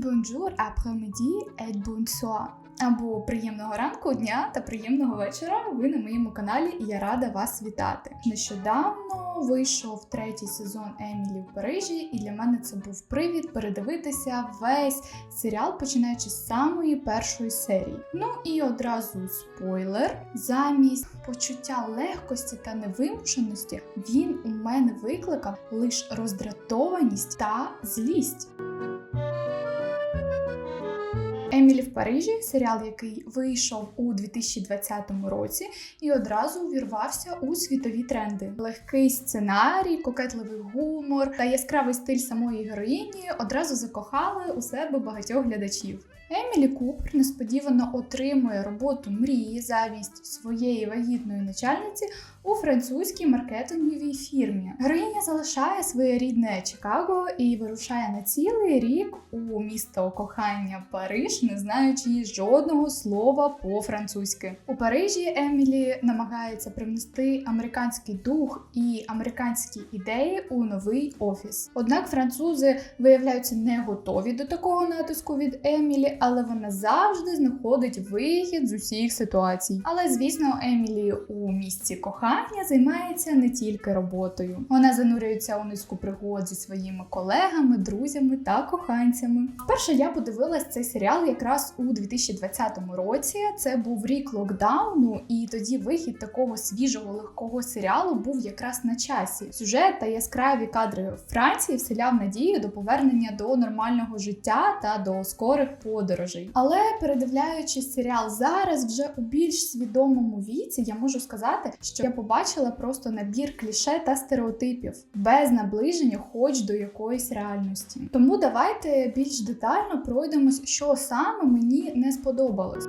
Bonjour, après-midi et bonsoir. Або приємного ранку, дня та приємного вечора. Ви на моєму каналі і я рада вас вітати. Нещодавно вийшов третій сезон Емілі в Парижі, і для мене це був привід передивитися весь серіал, починаючи з самої першої серії. Ну і одразу спойлер: замість почуття легкості та невимушеності він у мене викликав лише роздратованість та злість. Емілі в Парижі серіал, який вийшов у 2020 році і одразу увірвався у світові тренди. Легкий сценарій, кокетливий гумор та яскравий стиль самої героїні одразу закохали у себе багатьох глядачів. Емілі Купер несподівано отримує роботу мрії замість своєї вагітної начальниці у французькій маркетинговій фірмі. Героїня залишає своє рідне Чикаго і вирушає на цілий рік у місто кохання Париж, не знаючи жодного слова по-французьки. У Парижі Емілі намагається привнести американський дух і американські ідеї у новий офіс. Однак французи виявляються не готові до такого натиску від Емілі, але вона завжди знаходить вихід з усіх ситуацій. Але звісно, Емілі у місці кохання займається не тільки роботою. Вона занурюється у низку пригод зі своїми колегами, друзями та коханцями. Вперше я подивилась цей серіал якраз у 2020 році. Це був рік локдауну, і тоді вихід такого свіжого легкого серіалу був якраз на часі. Сюжет та яскраві кадри Франції вселяв надію до повернення до нормального життя та до скорих подорожей. Але передивляючись серіал зараз, вже у більш свідомому віці, я можу сказати, що я побачила просто набір кліше та стереотипів без наближення, хоч до якоїсь реальності. Тому давайте більш детально пройдемось, що саме мені не сподобалось.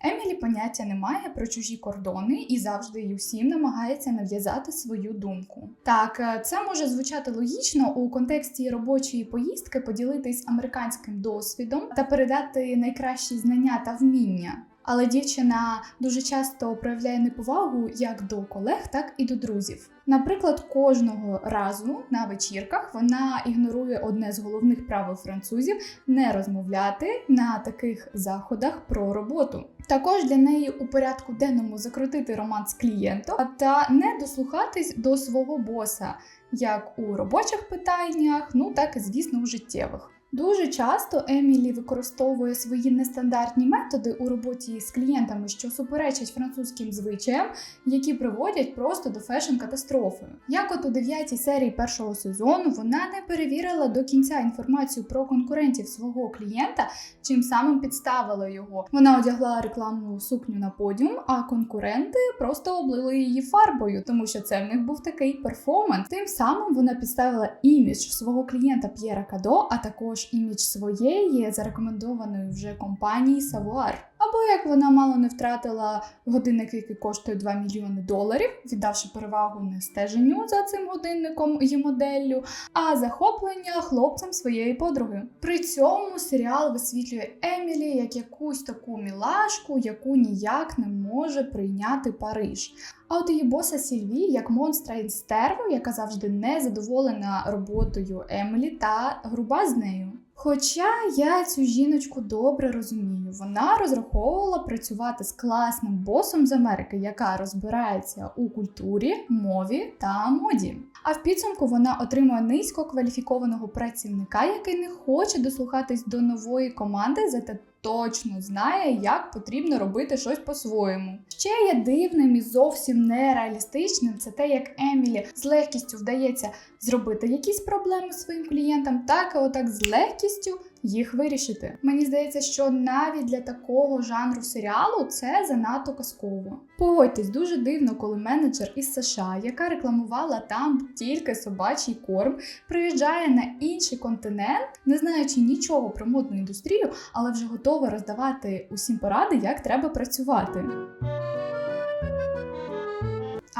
Емілі поняття немає про чужі кордони і завжди й усім намагається нав'язати свою думку. Так, е, це може звучати логічно у контексті робочої поїздки поділитись американським досвідом та передати найкращі знання та вміння. Але дівчина дуже часто проявляє неповагу як до колег, так і до друзів. Наприклад, кожного разу на вечірках вона ігнорує одне з головних правил французів не розмовляти на таких заходах про роботу. Також для неї у порядку денному закрутити роман з клієнтом та не дослухатись до свого боса, як у робочих питаннях, ну так і звісно у життєвих. Дуже часто Емілі використовує свої нестандартні методи у роботі з клієнтами, що суперечать французьким звичаям, які приводять просто до фешн-катастрофи. Як от у дев'ятій серії першого сезону вона не перевірила до кінця інформацію про конкурентів свого клієнта, чим самим підставила його. Вона одягла рекламну сукню на подіум, а конкуренти просто облили її фарбою, тому що це в них був такий перформанс. Тим самим вона підставила імідж свого клієнта П'єра Кадо, а також імідж своєї зарекомендованої вже компанії Savoir. Або як вона мало не втратила годинник, який коштує 2 мільйони доларів, віддавши перевагу не стеженню за цим годинником і моделлю, а захоплення хлопцем своєї подруги. При цьому серіал висвітлює Емілі як якусь таку мілашку, яку ніяк не може прийняти Париж. А от її боса Сільві як монстра інстерву, яка завжди не задоволена роботою Емілі та груба з нею. Хоча я цю жіночку добре розумію, вона розраховувала працювати з класним босом з Америки, яка розбирається у культурі, мові та моді. А в підсумку вона отримує низько кваліфікованого працівника, який не хоче дослухатись до нової команди, зате точно знає, як потрібно робити щось по-своєму. Ще є дивним і зовсім нереалістичним це те, як Емілі з легкістю вдається зробити якісь проблеми своїм клієнтам, так і отак з легкістю їх вирішити. Мені здається, що навіть для такого жанру серіалу це занадто казково. Погодьтесь, дуже дивно, коли менеджер із США, яка рекламувала там тільки собачий корм, приїжджає на інший континент, не знаючи нічого про модну індустрію, але вже готова роздавати усім поради, як треба працювати.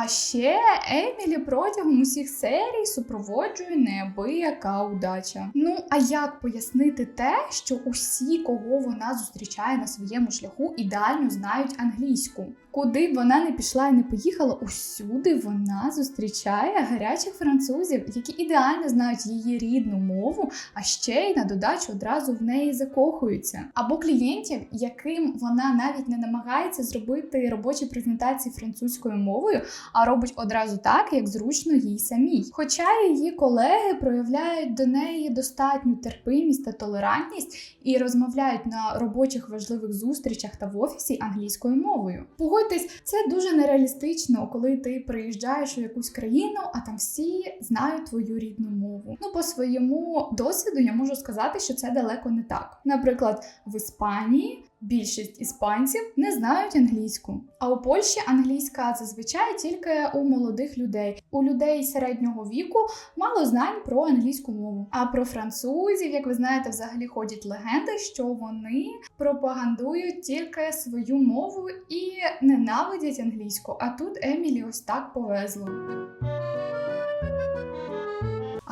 А ще Емілі протягом усіх серій супроводжує неабияка удача. Ну а як пояснити те, що усі, кого вона зустрічає на своєму шляху, ідеально знають англійську? Куди б вона не пішла і не поїхала, усюди вона зустрічає гарячих французів, які ідеально знають її рідну мову, а ще й на додачу одразу в неї закохуються. Або клієнтів, яким вона навіть не намагається зробити робочі презентації французькою мовою, а робить одразу так, як зручно їй самій. Хоча її колеги проявляють до неї достатню терпимість та толерантність і розмовляють на робочих важливих зустрічах та в офісі англійською мовою. Погодьтесь, це дуже нереалістично, коли ти приїжджаєш у якусь країну, а там всі знають твою рідну мову. Ну, по своєму досвіду я можу сказати, що це далеко не так. Наприклад, в Іспанії. Більшість іспанців не знають англійську. А у Польщі англійська зазвичай тільки у молодих людей. У людей середнього віку мало знань про англійську мову. А про французів, як ви знаєте, взагалі ходять легенди, що вони пропагандують тільки свою мову і ненавидять англійську. А тут Емілі ось так повезло.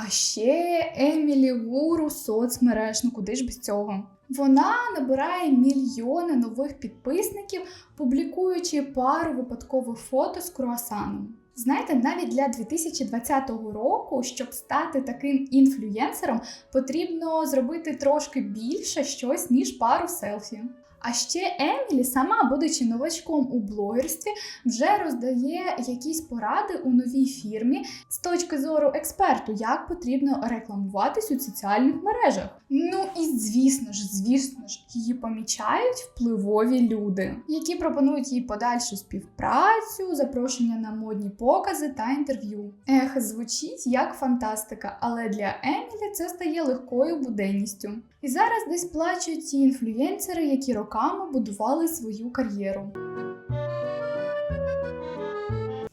А ще Емілі гуру соцмереж, ну куди ж без цього? Вона набирає мільйони нових підписників, публікуючи пару випадкових фото з круасаном. Знаєте, навіть для 2020 року, щоб стати таким інфлюєнсером, потрібно зробити трошки більше щось, ніж пару селфі. А ще Емілі, сама, будучи новачком у блогерстві, вже роздає якісь поради у новій фірмі з точки зору експерту, як потрібно рекламуватись у соціальних мережах. Ну і звісно ж, звісно ж, її помічають впливові люди, які пропонують їй подальшу співпрацю, запрошення на модні покази та інтерв'ю. Ех, звучить як фантастика, але для Емілі це стає легкою буденністю. І зараз десь плачуть ті інфлюєнсери, які роками будували свою кар'єру.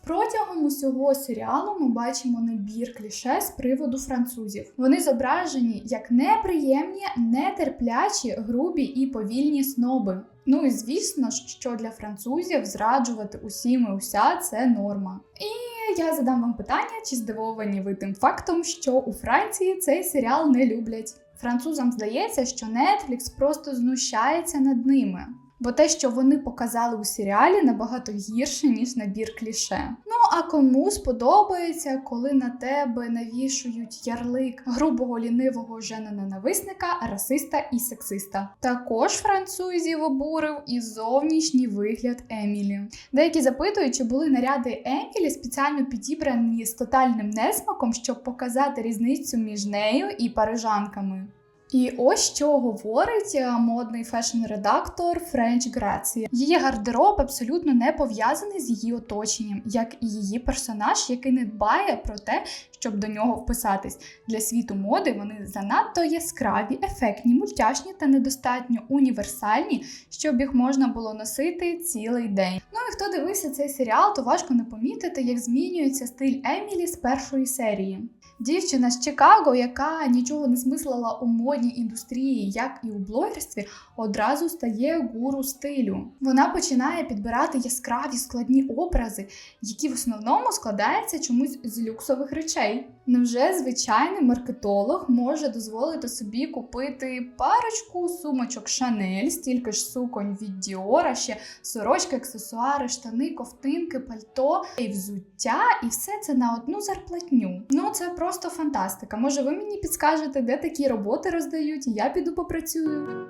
Протягом усього серіалу ми бачимо набір кліше з приводу французів. Вони зображені як неприємні, нетерплячі, грубі і повільні сноби. Ну і звісно ж, що для французів зраджувати усім і уся це норма. І я задам вам питання, чи здивовані ви тим фактом, що у Франції цей серіал не люблять. Французам здається, що Netflix просто знущається над ними. Бо те, що вони показали у серіалі, набагато гірше, ніж набір кліше. Ну а кому сподобається, коли на тебе навішують ярлик грубого лінивого женоненависника, расиста і сексиста. Також французів обурив і зовнішній вигляд Емілі. Деякі запитують, чи були наряди Емілі спеціально підібрані з тотальним несмаком, щоб показати різницю між нею і парижанками. І ось що говорить е, модний фешн-редактор Френч Грація. Її гардероб абсолютно не пов'язаний з її оточенням, як і її персонаж, який не дбає про те, щоб до нього вписатись. Для світу моди вони занадто яскраві, ефектні, мультяшні та недостатньо універсальні, щоб їх можна було носити цілий день. Ну і хто дивився цей серіал, то важко не помітити, як змінюється стиль Емілі з першої серії. Дівчина з Чикаго, яка нічого не смислила у модній індустрії, як і у блогерстві, одразу стає гуру стилю. Вона починає підбирати яскраві складні образи, які в основному складаються чомусь з люксових речей. Невже звичайний маркетолог може дозволити собі купити парочку сумочок Шанель, стільки ж суконь від Діора, ще сорочки, аксесуари, штани, ковтинки, пальто і взуття, і все це на одну зарплатню. Ну це просто фантастика. Може, ви мені підскажете, де такі роботи роздають, я піду попрацюю.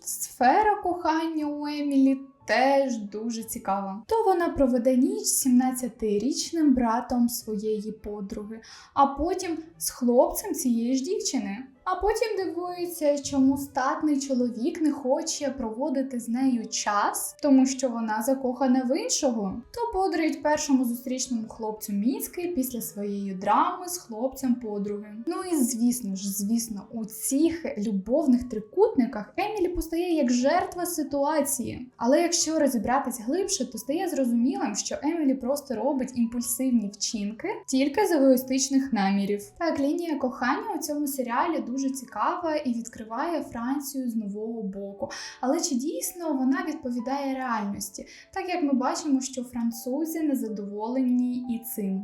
Сфера кохання у Емілі теж дуже цікава. То вона проведе ніч з 17-річним братом своєї подруги, а потім з хлопцем цієї ж дівчини. А потім дивується, чому статний чоловік не хоче проводити з нею час, тому що вона закохана в іншого. То подарить першому зустрічному хлопцю мізки після своєї драми з хлопцем подруги. Ну і звісно ж, звісно, у цих любовних трикутниках Емілі постає як жертва ситуації. Але якщо розібратись глибше, то стає зрозумілим, що Емілі просто робить імпульсивні вчинки тільки з егоїстичних намірів. Так, лінія кохання у цьому серіалі дуже цікава і відкриває Францію з нового боку. Але чи дійсно вона відповідає реальності? Так як ми бачимо, що французи незадоволені і цим.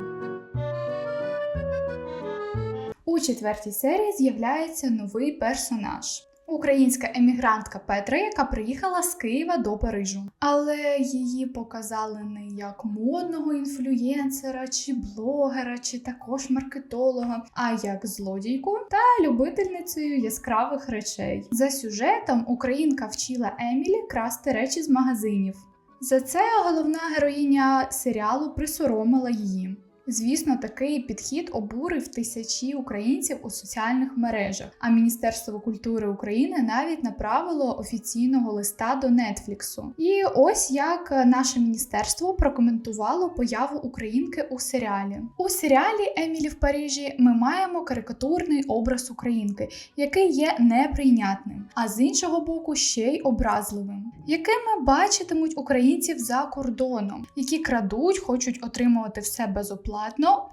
У четвертій серії з'являється новий персонаж. Українська емігрантка Петра, яка приїхала з Києва до Парижу. Але її показали не як модного інфлюєнсера чи блогера, чи також маркетолога, а як злодійку та любительницею яскравих речей. За сюжетом українка вчила Емілі красти речі з магазинів. За це головна героїня серіалу присоромила її. Звісно, такий підхід обурив тисячі українців у соціальних мережах. А Міністерство культури України навіть направило офіційного листа до Нетфліксу. І ось як наше міністерство прокоментувало появу українки у серіалі. У серіалі Емілі в Парижі ми маємо карикатурний образ українки, який є неприйнятним, а з іншого боку, ще й образливим, якими бачитимуть українців за кордоном, які крадуть, хочуть отримувати все безоплатно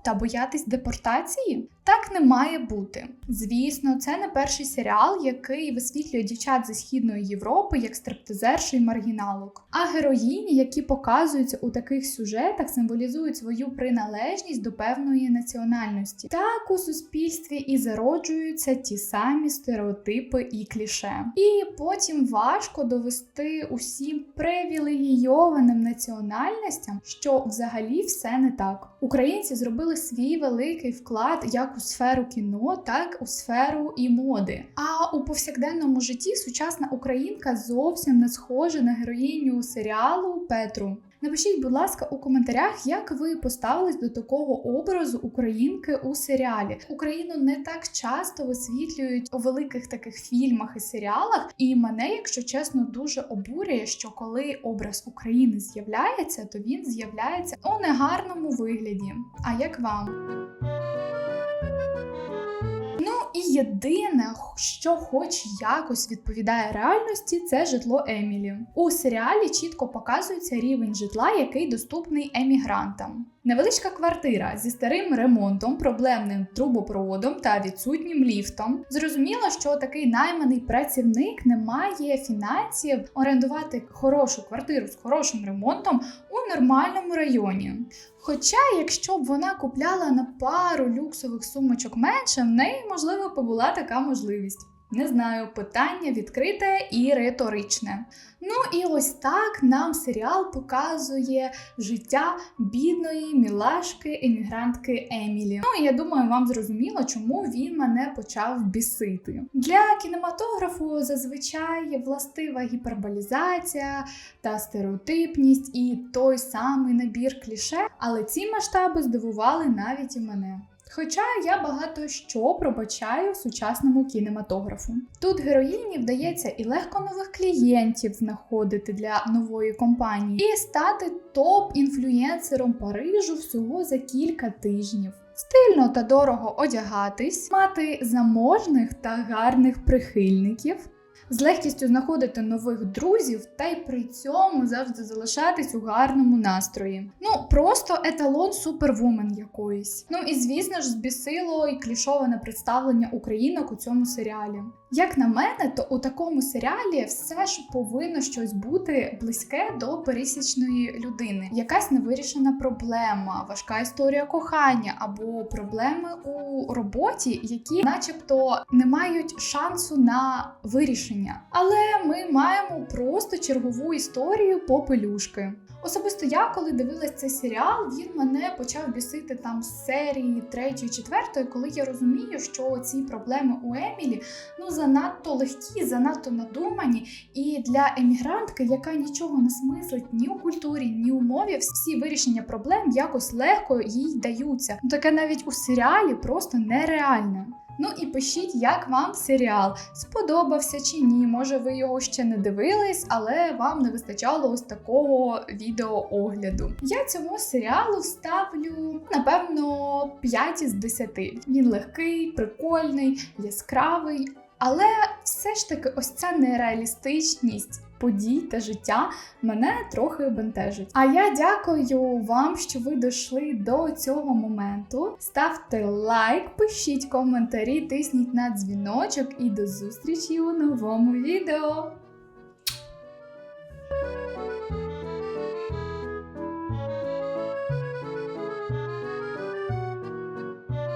та боятись депортації? Так не має бути. Звісно, це не перший серіал, який висвітлює дівчат зі східної Європи як стриптизерші й маргіналок. А героїні, які показуються у таких сюжетах, символізують свою приналежність до певної національності. Так у суспільстві і зароджуються ті самі стереотипи і кліше. І потім важко довести усім привілегійованим національностям, що взагалі все не так. Українці зробили свій великий вклад як у сферу кіно, так у сферу і моди. А у повсякденному житті сучасна українка зовсім не схожа на героїню серіалу Петру. Напишіть, будь ласка, у коментарях, як ви поставились до такого образу українки у серіалі. Україну не так часто висвітлюють у великих таких фільмах і серіалах. І мене, якщо чесно, дуже обурює, що коли образ України з'являється, то він з'являється у негарному вигляді. А як вам? Єдине, що хоч якось відповідає реальності, це житло Емілі. У серіалі чітко показується рівень житла, який доступний емігрантам. Невеличка квартира зі старим ремонтом, проблемним трубопроводом та відсутнім ліфтом. Зрозуміло, що такий найманий працівник не має фінансів орендувати хорошу квартиру з хорошим ремонтом у нормальному районі. Хоча, якщо б вона купляла на пару люксових сумочок менше, в неї можливо побула така можливість. Не знаю, питання відкрите і риторичне. Ну і ось так нам серіал показує життя бідної мілашки емігрантки Емілі. Ну і я думаю, вам зрозуміло, чому він мене почав бісити. Для кінематографу зазвичай властива гіперболізація та стереотипність і той самий набір кліше, але ці масштаби здивували навіть і мене. Хоча я багато що пробачаю сучасному кінематографу. Тут героїні вдається і легко нових клієнтів знаходити для нової компанії, і стати топ-інфлюєнсером Парижу всього за кілька тижнів. Стильно та дорого одягатись, мати заможних та гарних прихильників. З легкістю знаходити нових друзів та й при цьому завжди залишатись у гарному настрої. Ну просто еталон супервумен якоїсь. Ну і звісно ж, збісило і клішоване представлення українок у цьому серіалі. Як на мене, то у такому серіалі все ж повинно щось бути близьке до пересічної людини. Якась невирішена проблема, важка історія кохання або проблеми у роботі, які, начебто, не мають шансу на вирішення. Але ми маємо просто чергову історію попелюшки. Особисто я, коли дивилась цей серіал, він мене почав бісити там з серії третьої, четвертої, коли я розумію, що ці проблеми у Емілі ну занадто легкі, занадто надумані. І для емігрантки, яка нічого не смислить ні у культурі, ні у мові, всі вирішення проблем якось легко їй даються. Таке навіть у серіалі просто нереальне. Ну і пишіть, як вам серіал сподобався чи ні. Може, ви його ще не дивились, але вам не вистачало ось такого відеоогляду. Я цьому серіалу ставлю, напевно, 5 із 10. Він легкий, прикольний, яскравий. Але все ж таки, ось ця нереалістичність подій та життя мене трохи бентежить. А я дякую вам, що ви дійшли до цього моменту. Ставте лайк, пишіть коментарі, тисніть на дзвіночок і до зустрічі у новому відео.